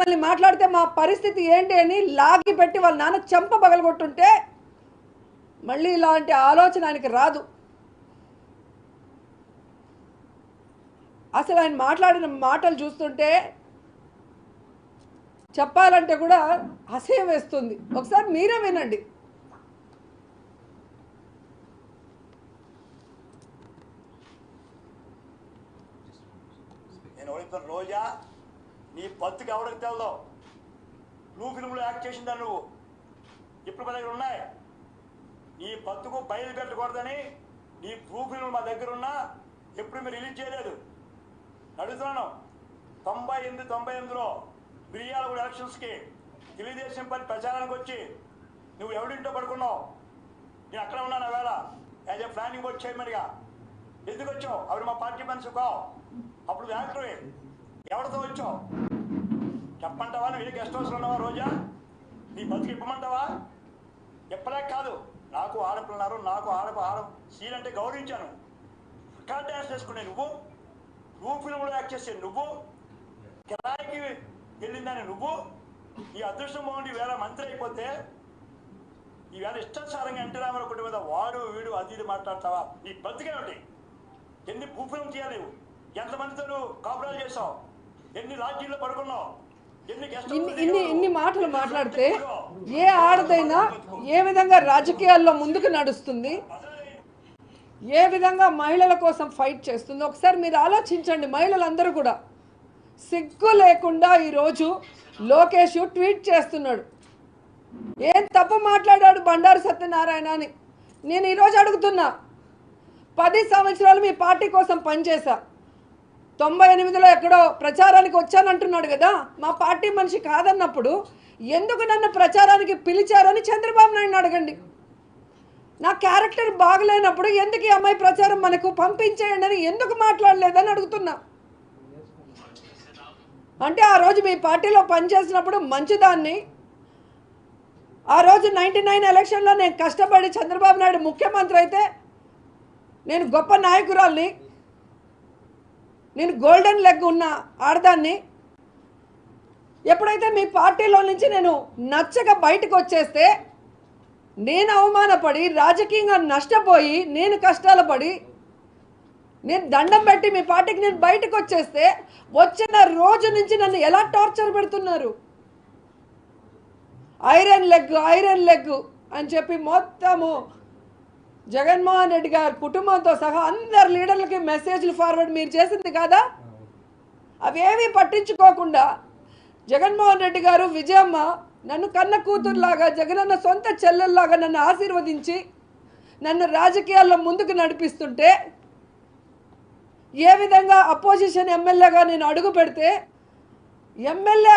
మమ్మల్ని మాట్లాడితే మా పరిస్థితి ఏంటి అని లాగి పెట్టి వాళ్ళ నాన్న చెంప పగలగొట్టుంటే మళ్ళీ ఇలాంటి ఆలోచన ఆయనకి రాదు. అసలు ఆయన మాట్లాడిన మాటలు చూస్తుంటే చెప్పాలంటే కూడా అసహ్యం వేస్తుంది. ఒకసారి మీరే వినండి. నేను రోజా నీ బతుకు ఎవరికి తెలదో? బ్లూ ఫిల్మ్లో యాక్ట్ చేసిందా నువ్వు? ఇప్పుడు మా దగ్గర ఉన్నాయి. నీ బతుకు బయలు పెట్టకూడదని నీ బ్లూ ఫిల్మ్ మా దగ్గర ఉన్నా ఎప్పుడు మీరు రిలీజ్ చేయలేదు. అడుగుతున్నాను తొంభై ఎనిమిది తొంభై ఎనిమిదిలో మిరియాలగూడ ఎలక్షన్స్కి తెలుగుదేశం పార్టీ ప్రచారానికి వచ్చి నువ్వు ఎవడింటో పడుకున్నావు? నేను అక్కడ ఉన్నాను వేళ. యాజ్ ఏ ప్లానింగ్ బోర్డ్ చైర్మన్గా. ఎందుకు వచ్చావు? అవి మా పార్టీ మనిషి కావు. అప్పుడు యాక్టరే. ఎవరితో వచ్చావు? చెప్పంటావా నువ్వు గెస్ట్ హౌస్లో ఉన్నావా రోజా? నీ బతుకు ఇప్పమంటావా? చెప్పలేక కాదు. నాకు ఆడపిల్లన్నారు నాకు ఆడ ఆడ సీన్ అంటే గౌరవించాను. రికార్డ్ డ్యాన్స్ చేసుకునే నువ్వు నువ్వు ఫిల్మ్లో యాక్ట్ చేసే నువ్వు కిరాయికి వెళ్ళిందని నువ్వు ఈ అదృష్టం బాగుండి వేళ మంత్రి అయిపోతే ఈవేళ ఇష్టానుసారంగా ఎన్టీ రామారావు కుటుంబం మీద వాడు వీడు అది ఇది మాట్లాడతావా? నీ బతికేమిటి ఎన్ని భూఫిలం చేయలేవు ఎంతమందితో నువ్వు కాపురాలు చేసావు? ఎన్ని లాడ్జీల్లో పడుకున్నావు? ఇన్ని ఇన్ని ఇన్ని మాటలు మాట్లాడితే ఏ ఆడదైనా ఏ విధంగా రాజకీయాల్లో ముందుకు నడుస్తుంది ఏ విధంగా మహిళల కోసం ఫైట్ చేస్తుందో ఒకసారి మీరు ఆలోచించండి మహిళలందరూ కూడా. సిగ్గు లేకుండా ఈరోజు లోకేష్ ట్వీట్ చేస్తున్నాడు. ఏం తప్పు మాట్లాడాడు బండారు సత్యనారాయణ అని. నేను ఈరోజు అడుగుతున్నా పది సంవత్సరాలు మీ పార్టీ కోసం పనిచేశా. తొంభై ఎనిమిదిలో ఎక్కడో ప్రచారానికి వచ్చానంటున్నాడు కదా. మా పార్టీ మనిషి కాదన్నప్పుడు ఎందుకు నన్ను ప్రచారానికి పిలిచారని చంద్రబాబు నాయుడు అడగండి. నా క్యారెక్టర్ బాగలేనప్పుడు ఎందుకు ఈ అమ్మాయి ప్రచారం మనకు పంపించేయండి అని ఎందుకు మాట్లాడలేదని అడుగుతున్నా. అంటే ఆ రోజు మీ పార్టీలో పనిచేసినప్పుడు మంచిదాన్ని. ఆ రోజు నైంటీ నైన్ ఎలక్షన్లో నేను కష్టపడి చంద్రబాబు నాయుడు ముఖ్యమంత్రి అయితే నేను గొప్ప నాయకురాల్ని నేను గోల్డెన్ లెగ్ ఉన్న ఆడదాన్ని ఎప్పుడైతే మీ పార్టీలో నుంచి నేను నచ్చక బయటకు వచ్చేస్తే నేను అవమానపడి రాజకీయంగా నష్టపోయి నేను కష్టాలు పడి నేను దండం పెట్టి మీ పార్టీకి నేను బయటకు వచ్చేస్తే వచ్చిన రోజు నుంచి నన్ను ఎలా టార్చర్ పెడుతున్నారు? ఐరన్ లెగ్ ఐరన్ లెగ్ అని చెప్పి మొత్తము జగన్మోహన్ రెడ్డి గారి కుటుంబంతో సహా అందరు లీడర్లకి మెసేజ్లు ఫార్వర్డ్ మీరు చేసింది కాదా? అవేమీ పట్టించుకోకుండా జగన్మోహన్ రెడ్డి గారు విజయమ్మ నన్ను కన్న కూతురులాగా జగనన్న సొంత చెల్లెల్లాగా నన్ను ఆశీర్వదించి నన్ను రాజకీయాల్లో ముందుకు నడిపిస్తుంటే ఏ విధంగా అపోజిషన్ ఎమ్మెల్యేగా నేను అడుగు పెడితే ఎమ్మెల్యే